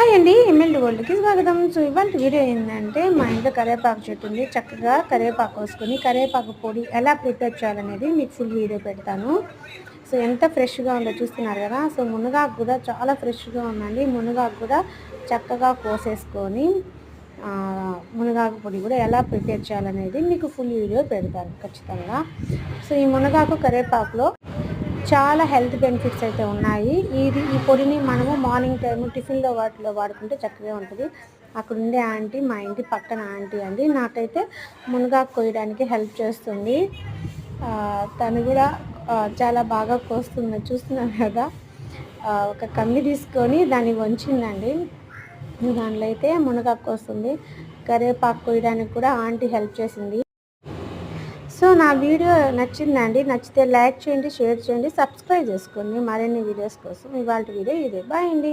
Hi అండి MLA వరల్డ్కి స్వాగతం. So ఇవాళ వీడియో ఏంటంటే మా ఇంట్లో కరివేపాకు చెట్టు ఉంది. చక్కగా కరివేపాకు కోసుకొని కరివేపాకు పొడి ఎలా ప్రిపేర్ చేయాలనేది మీకు ఫుల్ వీడియో పెడతాను. సో ఎంత ఫ్రెష్గా ఉందో చూస్తున్నారు కదా? సో మునగాకు కూడా చాలా ఫ్రెష్గా ఉందండి. మునగాకు కూడా చక్కగా కోసేసుకొని మునగాకు పొడి కూడా ఎలా ప్రిపేర్ చేయాలనేది మీకు ఫుల్ వీడియో పెడతాను ఖచ్చితంగా. సో ఈ మునగాకు కరివేపాకులో చాలా హెల్త్ బెనిఫిట్స్ అయితే ఉన్నాయి. ఇది ఈ పొడిని మనము మార్నింగ్ టైము టిఫిన్లో వాటిలో వాడుకుంటే చక్కగా ఉంటుంది. అక్కడ ఉండే ఆంటీ మా ఇంటి పక్కన ఆంటీ అండి. నాకైతే మునగాకు కోయడానికి హెల్ప్ చేస్తుంది. తను కూడా చాలా బాగా కోస్తుంది. చూస్తున్నాను కదా. ఒక కమ్మి తీసుకొని దాన్ని వంచిందండి. దానిలో అయితే మునగాకు వస్తుంది కరివేపాకు కోయడానికి కూడా ఆంటీ హెల్ప్ చేసింది. సో నా వీడియో నచ్చిందండి నచ్చితే లైక్ చేయండి షేర్ చేయండి సబ్స్క్రైబ్ చేసుకోండి. మరిన్ని వీడియోస్ కోసం ఇవాళ వీడియో ఇదే. బాయ్ అండి.